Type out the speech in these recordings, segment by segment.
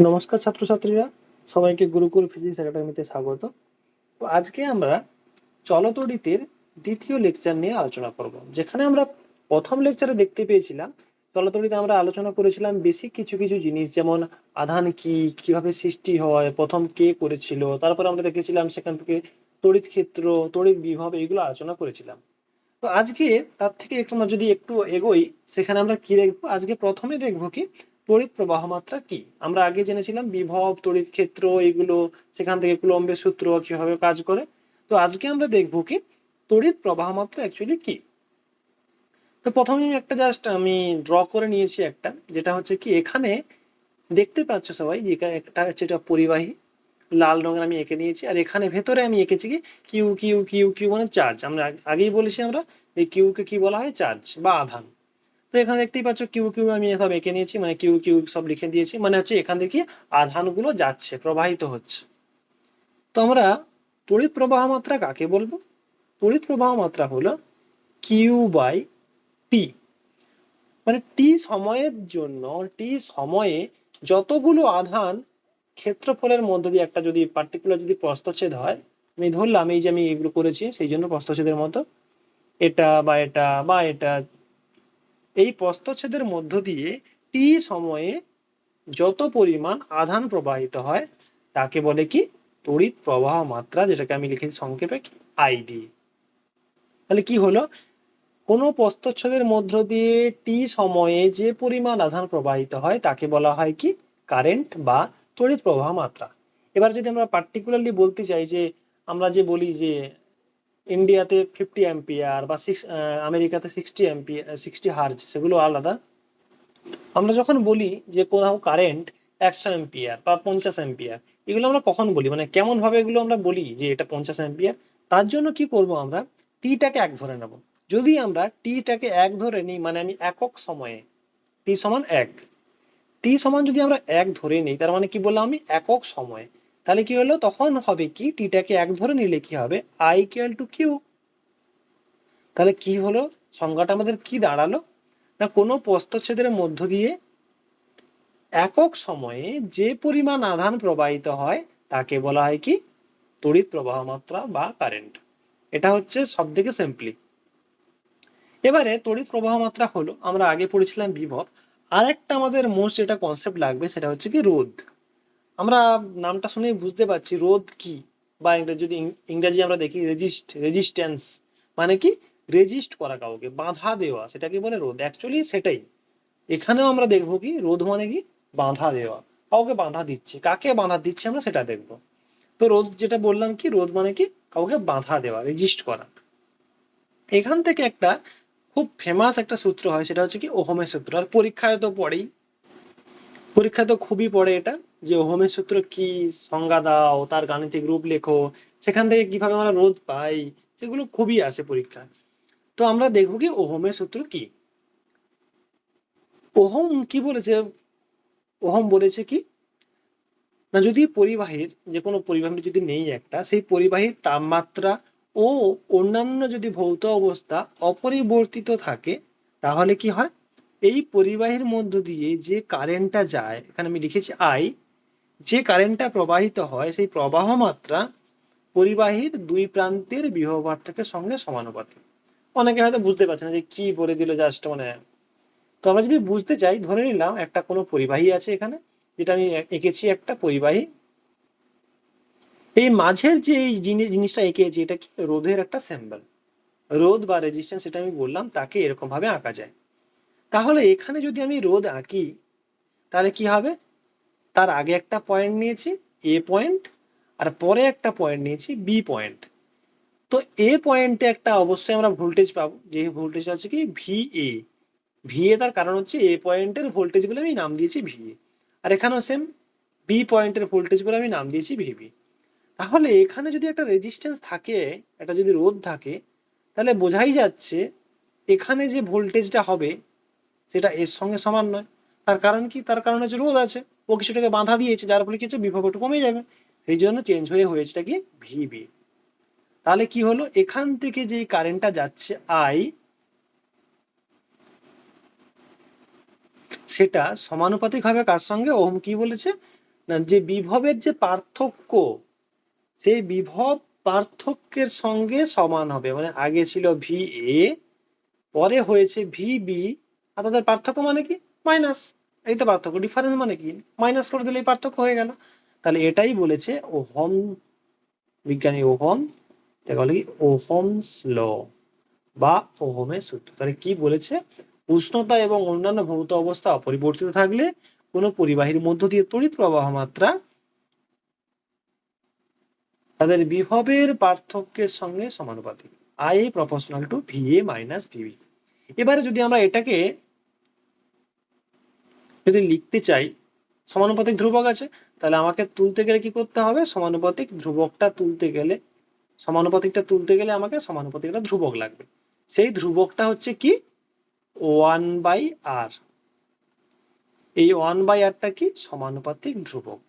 নমস্কার ছাত্রছাত্রীরা, সবাইকে গুরুকুল ফিজিক্স একাডেমিতে স্বাগত। তো আজকে আমরা চলতড়িতের দ্বিতীয় লেকচার নিয়ে আলোচনা করব। যেখানে আমরা প্রথম লেকচারে দেখতে পেয়েছিলাম, চলতড়িতে আমরা আলোচনা করেছিলাম বেসিক কিছু কিছু জিনিস, যেমন আধান কি, কীভাবে সৃষ্টি হয়, প্রথম কে করেছিল, তারপর আমরা দেখেছিলাম সেখান থেকে তড়িৎ ক্ষেত্র, তড়িৎ বিভব, এইগুলো আলোচনা করেছিলাম। তো আজকে তার থেকে একটু যদি একটু এগোই, সেখানে আমরা কি দেখব? আজকে প্রথমে দেখব কি তড়িৎ প্রবাহ মাত্রা কি? আমরা আগে জেনেছিলাম বিভব, তড়িৎ ক্ষেত্র, এগুলো সেখান থেকে কুলম্বের সূত্র কীভাবে কাজ করে। তো আজকে আমরা দেখব কি তড়িৎ প্রবাহ মাত্রা অ্যাকচুয়ালি কি? তো প্রথমে একটা জাস্ট আমি ড্র করে নিয়েছি একটা, যেটা হচ্ছে কি এখানে দেখতে পাচ্ছ সবাই যে একটা হচ্ছে এটা পরিবাহী, লাল রঙের আমি এঁকে নিয়েছি। আর এখানে ভেতরে আমি এঁকেছি কি কিউ কিউ কিউ কিউ মানে চার্জ আমরা আগেই বলেছি আমরা এই কিউকে কি বলা হয়? চার্জ বা আধান। তো এখানে দেখতেই পাচ্ছ কিউ কিউ আমি সব এঁকে নিয়েছি মানে কিউ কিউ সব লিখে দিয়েছি। মানে হচ্ছে এখান থেকে আধানগুলো যাচ্ছে, প্রবাহিত হচ্ছে। তো আমরা তড়িৎ প্রবাহ মাত্রা কাকে বলব? তড়িৎ প্রবাহ মাত্রা হলো কিউ বাই টি মানে টি সময়ের জন্য টি সময়ে যতগুলো আধান ক্ষেত্রফলের মধ্যে দিয়ে একটা যদি পার্টিকুলার যদি প্রস্থচ্ছেদ হয়, আমি ধরলাম এই যে আমি এগুলো করেছি, সেই জন্য প্রস্থচ্ছেদের মতো। এটা বা এটা বা এটা এই প্রস্তচ্ছেদের মধ্য দিয়ে টি সময়ে যত পরিমাণ আধান প্রবাহিত হয়, তাকে বলে কি? তড়িৎ প্রবাহ মাত্রা, যেটাকে আমি লিখেছি সংক্ষেপে আইডি তাহলে কি হলো? কোনো প্রস্থচ্ছেদের মধ্য দিয়ে টি সময়ে যে পরিমাণ আধান প্রবাহিত হয়, তাকে বলা হয় কি? কারেন্ট বা তড়িৎ প্রবাহ মাত্রা। এবার যদি আমরা পার্টিকুলারলি বলতে চাই যে, আমরা যে বলি যে ইন্ডিয়াতে ফিফটি অ্যাম্পিয়ার বা সিক্স আমেরিকাতে সিক্সটি অ্যাম্পিয়ার সিক্সটি হার্জ সেগুলো আলাদা। আমরা যখন বলি যে কোথাও কারেন্ট একশো অ্যাম্পিয়ার বা পঞ্চাশ অ্যাম্পিয়ার এগুলো আমরা কখন বলি? মানে কেমনভাবে এগুলো আমরা বলি যে এটা পঞ্চাশ অ্যাম্পিয়ার তার জন্য কি করব আমরা? টিটাকে এক ধরে নেব। যদি আমরা টিটাকে এক ধরে নিই মানে আমি একক সময়ে টি সমান এক। টি সমান যদি আমরা এক ধরে নিই, তার মানে কি বললাম আমি? একক সময়ে। তাহলে কি হলো? তখন হবে কি? টিটাকে এক ধরে নিলে কি হবে? আই ইকুয়াল টু কিউ তাহলে কি হলো? সংজ্ঞাটা আমাদের কি দাঁড়াল? না কোনো প্রস্থচ্ছেদের মধ্য দিয়ে একক সময়ে যে পরিমাণ আধান প্রবাহিত হয়, তাকে বলা হয় কি? তড়িৎ প্রবাহ মাত্রা বা কারেন্ট এটা হচ্ছে সব থেকে সিম্পলি এবারে তড়িৎ প্রবাহ মাত্রা হলো, আমরা আগে পড়েছিলাম বিভব। আর একটা আমাদের মোস্ট যেটা কনসেপ্ট লাগবে, সেটা হচ্ছে কি রোধ। আমরা নামটা শুনেই বুঝতে পারছি, রোধ কি? বা ইংরেজি, যদি ইংরেজি আমরা দেখি, রেজিস্ট, রেজিস্ট্যান্স মানে কি? রেজিস্ট করা কাউকে, বাধা দেওয়া, সেটাকে বলে রোধ। অ্যাকচুয়ালি সেটাই। এখানেও আমরা দেখব কি? রোধ মানে কি? বাধা দেওয়া। কাউকে বাধা দিচ্ছে। কাকে বাধা দিচ্ছে আমরা সেটা দেখব। তো রোধ যেটা বললাম কি? রোধ মানে কি? কাউকে বাধা দেওয়া, রেজিস্ট করা। এখান থেকে একটা খুব ফেমাস একটা সূত্র হয়, সেটা হচ্ছে কি? ওহমের সূত্র। আর পরীক্ষায় তো পড়েই। পরীক্ষায় তো খুবই পড়ে এটা, যে ওহমের সূত্র কি সংজ্ঞা দাও, তার গাণিতিক রূপ লেখো, সেখান থেকে কীভাবে আমরা রোধ পাই, সেগুলো খুবই আসে পরীক্ষা তো আমরা দেখব কি ওহমের সূত্র কি। ওহম কি বলেছে? ওহম বলেছে কি, না যদি পরিবাহীর যে কোনো পরিবাহী যদি নেই একটা, সেই পরিবাহীর তাপমাত্রা ও অন্যান্য যদি ভৌত অবস্থা অপরিবর্তিত থাকে, তাহলে কি হয়? এই পরিবাহীর মধ্য দিয়ে যে কারেন্টটা যায়, এখানে আমি লিখেছি আই যে কারেন্টটা প্রবাহিত হয়, সেই প্রবাহ মাত্রা পরিবাহীর দুই প্রান্তের বিভব পার্থক্যের সঙ্গে সমানুপাতিক। অনেকে হয়তো বুঝতে পারছে না যে কি বলে দিল জাস্ট মানে। তো আমরা যদি বুঝতে চাই, ধরে নিলাম একটা কোনো পরিবাহী আছে এখানে, যেটা আমি এঁকেছি একটা পরিবাহী। এই মাঝের যে এই জিনিস, জিনিসটা এঁকেছি, এটা কি? রোধের একটা সিম্বল রোধ বা রেজিস্ট্যান্স সেটা আমি বললাম, তাকে এরকমভাবে আঁকা যায়। তাহলে এখানে যদি আমি রোধ আঁকি, তাহলে কি হবে? তার আগে একটা পয়েন্ট নিয়েছি এ পয়েন্ট আর পরে একটা পয়েন্ট নিয়েছি বি পয়েন্ট তো এ পয়েন্টে একটা অবশ্যই আমরা ভোল্টেজ পাবো, যে ভোল্টেজ আছে কি? ভি এ ভি এ তার কারণ হচ্ছে এ পয়েন্টের ভোল্টেজ বলে আমি নাম দিয়েছি ভি এ আর এখানেও সেম বি পয়েন্টের ভোল্টেজ বলে আমি নাম দিয়েছি ভি ভিবি তাহলে এখানে যদি একটা রেজিস্ট্যান্স থাকে, একটা যদি রোধ থাকে, তাহলে বোঝাই যাচ্ছে এখানে যে ভোল্টেজটা হবে সেটা এর সঙ্গে সমান নয়। তার কারণ কি? তার কারণ হচ্ছে রোধ আছে। ও কিছুটাকে বাধা দিয়েছে, যার ফলে কিছু বিভব একটু কমে যাবে। সেই জন্য চেঞ্জ হয়ে হয়েছে কি ভিবি। তাহলে কি হলো? এখান থেকে যে কারেন্টটা যাচ্ছে আই সেটা সমানুপাতিক হবে কার সঙ্গে? ওহম কি বলেছে? না, যে বিভবের যে পার্থক্য, সেই বিভব পার্থক্যের সঙ্গে সমান হবে। মানে আগে ছিল ভি এ পরে হয়েছে ভি বি আর তাদের পার্থক্য মানে কি? মাইনাস এই তো পার্থক্য ডিফারেন্স মানে কি? মাইনাস করে দিলেই পার্থক্য হয়ে গেল। তাহলে এটাই বলেছে ওহম, বিজ্ঞানী ওহম বলে কি? ওহমস ল বা ওহমের সূত্র। তাহলে কি বলেছে? উষ্ণতা এবং অন্যান্য ভৌত অবস্থা অপরিবর্তিত থাকলে কোনো পরিবাহীর মধ্য দিয়ে তড়িৎ প্রবাহ মাত্রা তাদের বিভবের পার্থক্যের সঙ্গে সমানুপাতিক। I proportional to V A minus V B এবারে যদি আমরা এটাকে যদি লিখতে চাই, সমানুপাতিক ধ্রুবক আছে, তাহলে আমাকে তুলতে গেলে কি করতে হবে? সমানুপাতিক ধ্রুবকটা তুলতে গেলে, সমানুপাতিকটা তুলতে গেলে আমাকে সমানুপাতিক একটা ধ্রুবক লাগবে। সেই ধ্রুবকটা হচ্ছে কি? One by R. এই ওয়ান বাই আরটা কি? সমানুপাতিক ধ্রুবক।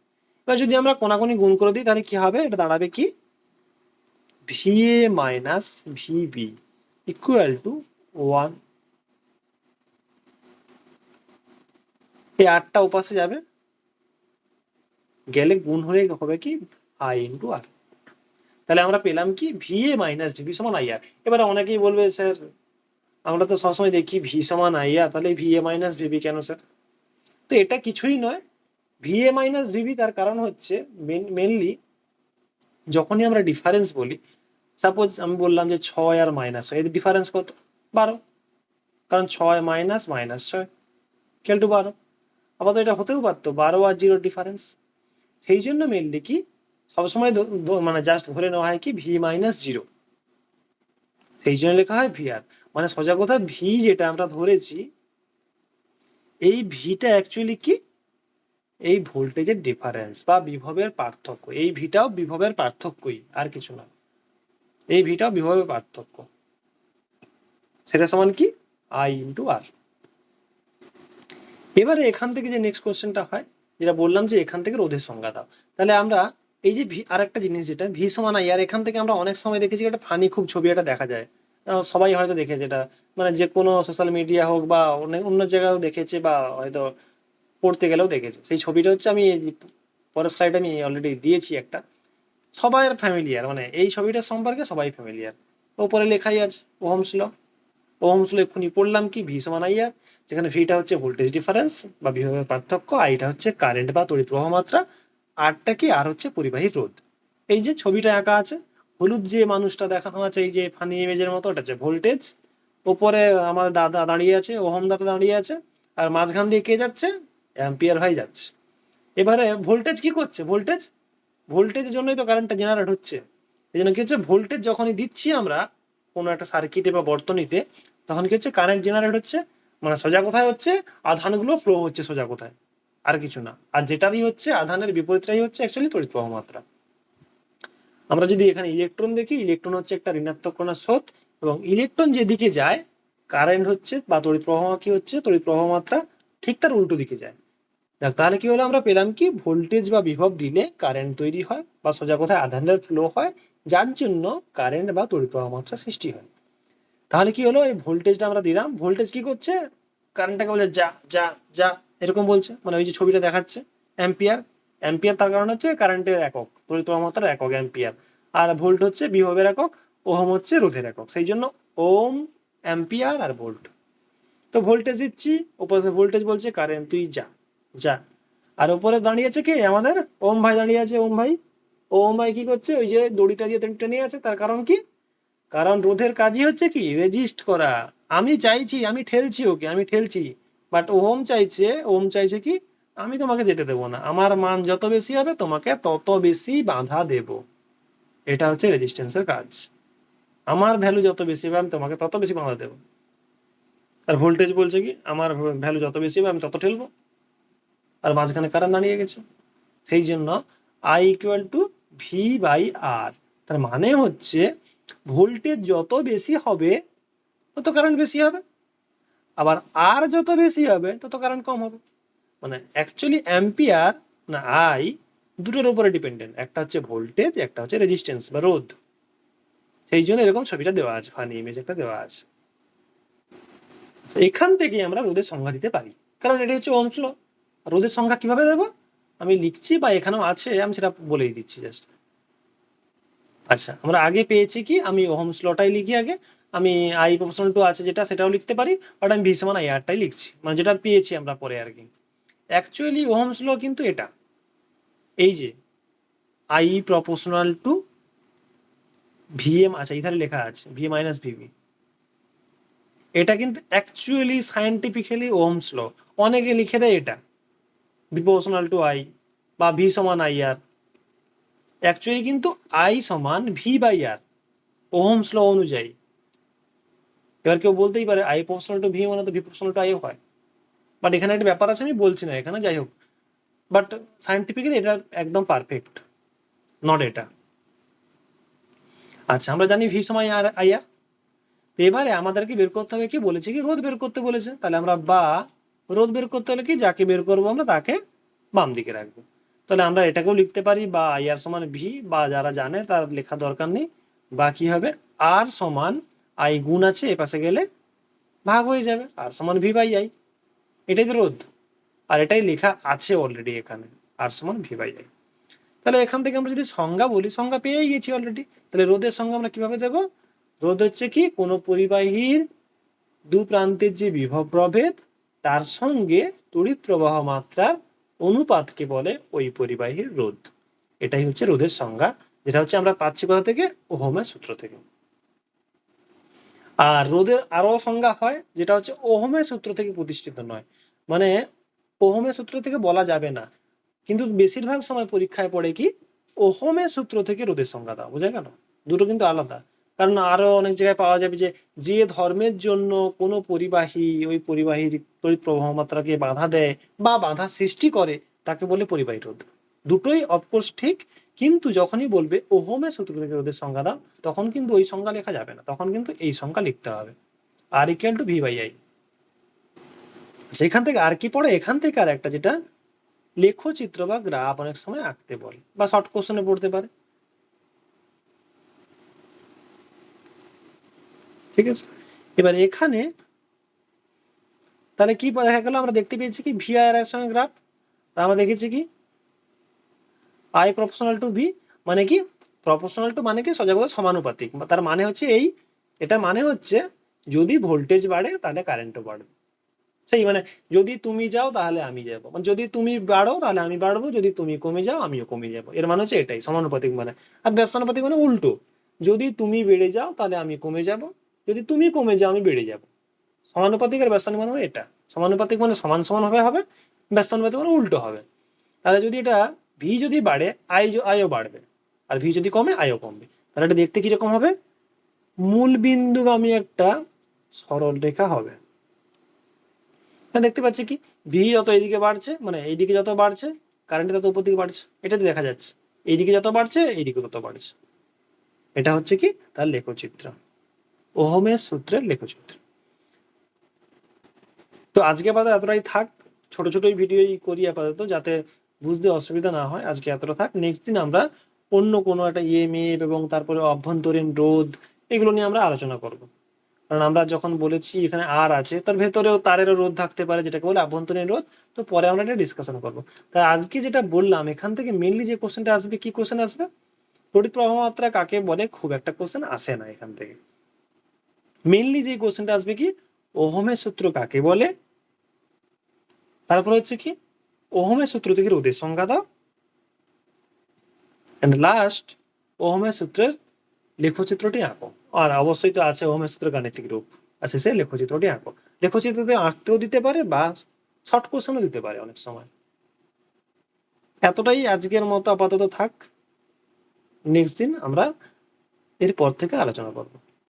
এবার যদি আমরা কোনাকুনি গুণ করে দিই, তাহলে কি হবে? এটা দাঁড়াবে কি? V A minus V B equal to one এই আটটা উপাসে যাবে। গেলে গুণ হয়ে হবে কি? আই ইন্টু আর তাহলে আমরা পেলাম কি? V A minus V B সমান আই আর এবারে অনেকেই বলবে, স্যার, আমরা তো সবসময় দেখি ভি সমান আই আর তাহলে V A minus V B কেন, স্যার? তো এটা কিছুই নয়। ভি এ মাইনাস ভিবি তার কারণ হচ্ছে মেনলি যখনই আমরা ডিফারেন্স বলি সাপোজ আমি বললাম যে ছয় আর মাইনাস ছয়, এর ডিফারেন্স কত? বারো। কারণ ছয় মাইনাস মাইনাস ছয়। কেল টু বারো। আবার তো এটা হতেও পারতো, বারো আর জিরো ডিফারেন্স সেই জন্য মেনলি কি, সবসময় মানে জাস্ট ধরে নেওয়া হয় কি ভি মাইনাস জিরো সেই জন্য লেখা হয় ভি আর মানে সোজা কথা ভি যেটা আমরা ধরেছি, এই ভিটা অ্যাকচুয়ালি কি, এই ভোল্টেজের ডিফারেন্স বা বিভবের পার্থক্য। এই ভিটাও বিভবের পার্থক্যই, আর কিছু না। এই ভিটাও বিভবের পার্থক্য। সেটা সমান কি আই ইন্টু আর এবারে এখান থেকে যে নেক্সট কোশ্চেনটা হয়, যেটা বললাম যে এখান থেকে রোধের সংজ্ঞা দাও। তাহলে আমরা এই যে আর একটা জিনিস যেটা ভি সমান আই আর এখান থেকে আমরা অনেক সময় দেখেছি একটা ফানি খুব ছবি একটা দেখা যায়। সবাই হয়তো দেখেছে এটা মানে যে কোনো সোশ্যাল মিডিয়া হোক বা অনেক অন্য জায়গায়ও দেখেছে বা হয়তো পড়তে গেলেও দেখেছে। সেই ছবিটা হচ্ছে আমি পরের স্লাইড আমি অলরেডি দিয়েছি একটা। সবাই ফ্যামিলিয়ার মানে এই ছবিটার সম্পর্কে সবাই ফ্যামিলিয়ার ওপরে লেখাই আছে ওহমস ল ওহমস ল এক্ষুনি পড়লাম কি, ভি সমান আই আর, যেখানে ভিটা হচ্ছে ভোল্টেজ ডিফারেন্স বা বিভবের পার্থক্য আইটা হচ্ছে কারেন্ট বা তড়িৎ প্রবাহ মাত্রা আরটা কি আর হচ্ছে পরিবাহী রোধ। এই যে ছবিটা আঁকা আছে, হলুদ যে মানুষটা দেখানো আছে, এই যে ফানি ইমেজের মতো, ওটা হচ্ছে ভোল্টেজ ওপরে আমার দাদা দাঁড়িয়ে আছে, ওহম দাদা দাঁড়িয়ে আছে, আর মাঝখান দিয়ে কে যাচ্ছে অ্যাম্পিয়ার হয়ে যাচ্ছে। এবারে ভোল্টেজ কি করছে? ভোল্টেজ ভোল্টেজের জন্যই তো কারেন্টটা জেনারেট হচ্ছে। এই জন্য কি হচ্ছে? ভোল্টেজ যখনই দিচ্ছি আমরা কোনো একটা সার্কিটে বা বর্তনীতে তখন কি হচ্ছে? কারেন্ট জেনারেট হচ্ছে মানে সোজা কোথায় হচ্ছে? আধানগুলো ফ্লো হচ্ছে সোজা কোথায়? আর কিছু না। আর যেটারই হচ্ছে, আধানের বিপরীতটাই হচ্ছে অ্যাকচুয়ালি তড়িৎ প্রবাহ মাত্রা। আমরা যদি এখানে ইলেকট্রন দেখি ইলেকট্রন হচ্ছে একটা ঋণাত্মক কণার স্রোত এবং ইলেকট্রন যেদিকে যায় কারেন্ট হচ্ছে বা তড়িৎ প্রবাহ কি হচ্ছে? তড়িৎ প্রবাহ মাত্রা ঠিক তার উল্টো দিকে যায়। দেখ, তাহলে কি হলো? আমরা পেলাম কি? ভোল্টেজ বা বিভব দিলে কারেন্ট তৈরি হয় বা সোজা কোথায়? আধানের ফ্লো হয়, যার জন্য কারেন্ট বা তড়িৎ প্রবাহ মাত্রা সৃষ্টি হয়। তাহলে কি হলো? এই ভোল্টেজটা আমরা দিলাম। ভোল্টেজ কি করছে? কারেন্টটাকে বলে যা যা যা, এরকম বলছে। মানে ওই যে ছবিটা দেখাচ্ছে। অ্যাম্পিয়ার অ্যাম্পিয়ার তার কারণ হচ্ছে কারেন্টের একক তড়িৎ মাত্রার একক অ্যাম্পিয়ার আর ভোল্ট হচ্ছে বিভবের একক, ওহম হচ্ছে রোধের একক। সেই জন্য ওম অ্যাম্পিয়ার আর ভোল্ট তো ভোল্টেজ দিচ্ছি। উপরে ভোল্টেজ বলছে কারেন্ট তুই যা যা। আর উপরে দাঁড়িয়ে আছে কে? আমাদের? ওম ভাই দাঁড়িয়ে আছে ওম ভাই। ওম ভাই কি করছে? ওই যে দড়িটা দিয়ে টেনে আছে। তার কারণ কি? কারণ রোধের কাজই হচ্ছে কি রেজিস্ট করা। আমি চাইছি, আমি ঠেলছি ওকে, আমি ঠেলছি। বাট ওম চাইছে ওম চাইছে কি, আমি তোমাকে যেতে দেবো না। আমার মান যত বেশি হবে, তোমাকে তত বেশি বাধা দেব। এটা হচ্ছে রেজিস্ট্যান্সের কাজ। আমার ভ্যালু যত বেশি হবে, আমি তোমাকে তত বেশি বাধা দেবো। আর ভোল্টেজ বলছে কি, আমার ভ্যালু যত বেশি হবে, আমি তত ঠেলবো। আর মাঝখানে কারেন্ট দাঁড়িয়ে গেছে। সেই জন্য I equal to V by R তার মানে হচ্ছে ভোল্টেজ যত বেশি হবে, তত কারেন্ট বেশি হবে। আবার আর যত বেশি হবে, তত কারেন্ট কম হবে। মানে অ্যাকচুয়ালি অ্যাম্পিয়ার না আই দুটোর উপরে ডিপেন্ডেন্ট একটা হচ্ছে ভোল্টেজ একটা হচ্ছে রেজিস্ট্যান্স বা রোধ। সেই জন্য এরকম ছবিটা দেওয়া আছে ফানি ইমেজ একটা দেওয়া আছে। এখান থেকে আমরা রোদের সংজ্ঞা দিতে পারি। কারণ এটা হচ্ছে ল রোদের সংখ্যা কীভাবে দেবো? আমি লিখছি বা এখানেও আছে, আমি সেটা বলেই দিচ্ছি জাস্ট আচ্ছা আমরা আগে পেয়েছি কি? আমি ওহমস লটাই লিখি আগে। আমি আই প্রফেশনাল টু আছে যেটা, সেটাও লিখতে পারি বাট আমি ভি সমান আই আরটাই লিখছি। মানে যেটা পেয়েছি আমরা পরে আর কি। অ্যাকচুয়ালি ওহমস ল কিন্তু এটা। এই যে আই প্রপোর্শনাল টু ভিএম আছে ইধারে লেখা আছে ভি মাইনাস ভিভি এটা কিন্তু অ্যাকচুয়ালি সায়েন্টিফিক্যালি ওহমস ল অনেকে লিখে দেয় এটা। বিপোর্শনাল টু আই বা ভি সমান আই আর অ্যাকচুয়ালি কিন্তু আই সমান V by R Ohm's law অনুযায়ী। এবার কেউ বলতেই পারে আই প্রপোর্শনাল টু ভি মানে তো ভি প্রপোর্শনাল টু আইও হয়। বাট এখানে একটা ব্যাপার আছে, আমি বলছি না এখানে, যাই হোক। বাট সায়েন্টিফিক্যালি এটা একদম পারফেক্ট নট এটা। আচ্ছা আমরা জানি ভি সমান আর আই আর তো এবারে আমাদেরকে বের করতে হবে কি, বলেছে কি রোদ বের করতে বলেছে। তাহলে আমরা বা রোদ বের করতে হলে কি, যাকে বের করব আমরা, তাকে বাম দিকে রাখব। তাহলে আমরা এটাকেও লিখতে পারি বা আই আর সমান ভি বা যারা জানে তার লেখা দরকার নেই। বা কি হবে? আর সমান আই গুণ আছে এ পাশে গেলে ভাগ হয়ে যাবে। আর সমান ভি বাই আই এটাই তো রোধ। আর এটাই লেখা আছে অলরেডি এখানে। আর সমান ভি বাই আই তাহলে এখান থেকে আমরা যদি সংজ্ঞা বলি, সংজ্ঞা পেয়েই গেছি অলরেডি তাহলে রোদের সংজ্ঞা আমরা কীভাবে দেবো? রোধ হচ্ছে কি? কোনো পরিবাহীর দু প্রান্তের যে বিভব প্রভেদ, তার সঙ্গে তড়িৎ প্রবাহ মাত্রার অনুপাতকে বলে ওই পরিবাহীর রোধ। এটাই হচ্ছে রোধের সংজ্ঞা, যেটা হচ্ছে আমরা পাচ্ছি কোথা থেকে? ওহমের সূত্র থেকে। আর রোধের আরও সংজ্ঞা হয়, যেটা হচ্ছে ওহমের সূত্র থেকে প্রতিষ্ঠিত নয়। মানে ওহমের সূত্র থেকে বলা যাবে না। কিন্তু বেশিরভাগ সময় পরীক্ষায় পড়ে কি? ওহমের সূত্র থেকে রোধের সংজ্ঞা দাও, বোঝা গেল? দুটো কিন্তু আলাদা। কারণ আরও অনেক জায়গায় পাওয়া যাবে যে যে ধর্মের জন্য কোনো পরিবাহী ওই পরিবাহীর তড়িৎ প্রবাহ মাত্রাকে বাধা দেয় বা বাধা সৃষ্টি করে, তাকে বলে পরিবাহী রোধ। দুটোই অফকোর্স ঠিক, কিন্তু যখনই বলবে ওহোমে সূত্র রোধের সংজ্ঞা দাও, তখন কিন্তু ওই সংজ্ঞা লেখা যাবে না। তখন কিন্তু এই সংখ্যা লিখতে হবে। R equal to V by I সেখান থেকে আর কি পড়ে, এখান থেকে আর একটা যেটা লেখচিত্র বা গ্রাফ অনেক সময় আঁকতে বলে বা শর্ট কোশ্চেনে পড়তে পারে। ঠিক আছে? এবার এখানে তাহলে কি দেখা গেল? আমরা দেখতে পেয়েছি কি? ভি আর এর সঙ্গে গ্রাফ আমরা দেখেছি কি? আই প্রফেশনাল টু ভি মানে কি? প্রফেশনাল টু মানে কি? সজাগতা সমানুপাতিক। তার মানে হচ্ছে এই, এটা মানে হচ্ছে যদি ভোল্টেজ বাড়ে, তাহলে কারেন্টও বাড়বে। সেই মানে যদি তুমি যাও, তাহলে আমি যাব। মানে যদি তুমি বাড়ো, তাহলে আমি বাড়বো। যদি তুমি কমে যাও, আমিও কমে যাব। এর মানে হচ্ছে এটাই। সমানুপাতিক মানে। আর ব্যস্তানুপাতিক মানে উল্টো। যদি তুমি বেড়ে যাও, তাহলে আমি কমে যাব। যদি তুমি কমে যাও, আমি বেড়ে যাব। সমানুপাতিক আর ব্যস্তানুপাতিক মানে এটা। সমানুপাতিক মানে সমান সমান হবে ব্যস্তানুপাতিক মানে উল্টো হবে। তাহলে যদি এটা ভি যদি বাড়ে আই আয়ও বাড়বে। আর ভি যদি কমে আয়ও কমবে। তাহলে এটা দেখতে কীরকম হবে? মূল বিন্দুগামী একটা সরল রেখা হবে। দেখতে পাচ্ছি কি? ভি যত এইদিকে বাড়ছে মানে এইদিকে যত বাড়ছে কারেন্ট তত উপর দিকে বাড়ছে। এটাতে দেখা যাচ্ছে। এইদিকে যত বাড়ছে, এইদিকে তত বাড়ছে। এটা হচ্ছে কি? তার লেখচিত্র। ওহমের সূত্রের লেখচিত্র। তো আজকে আপাতত এতটাই থাক। ছোট ছোটই ভিডিওই করি আপাতত যাতে বুঝতে অসুবিধা না হয়। আজকে এতটা থাক। নেক্সট দিন আমরা অন্য কোনো একটা ইএমএফ এবং তারপরে অভ্যন্তরীণ রোধ এগুলো নিয়ে আমরা আলোচনা করব। কারণ আমরা যখন বলেছি এখানে আর আছে, তার ভেতরেও তারেরও রোধ থাকতে পারে, যেটাকে বলে আভ্যন্তরীণ রোধ। তো পরে আমরা এটা ডিসকাশন করব। তাই আজকে যেটা বললাম, এখান থেকে মেনলি যে কোশ্চেনটা আসবে, কি কোশ্চেন আসবে? তড়িৎ প্রবাহ মাত্রা কাকে বলে? খুব একটা কোশ্চেন আসে না এখান থেকে। মেনলি যে কোশ্চেনটা আসবে কি? ওহমের সূত্র কাকে বলে? তারপর হচ্ছে কি? ওহমের সূত্র থেকে রোধের সংজ্ঞা দাও। অ্যান্ড লাস্ট ওহমের সূত্রের লেখচিত্রটি আঁকো। আর অবশ্যই তো আছে ওহমের সূত্র গাণিতিক রূপ। আর শেষে লেখচিত্রটি আঁকো। লেখচিত্রতে আঁকতেও দিতে পারে বা শর্ট কোশ্চেনও দিতে পারে অনেক সময়। এতটাই আজকের মতো আপাতত থাক। নেক্সট দিন আমরা এরপর থেকে আলোচনা করব।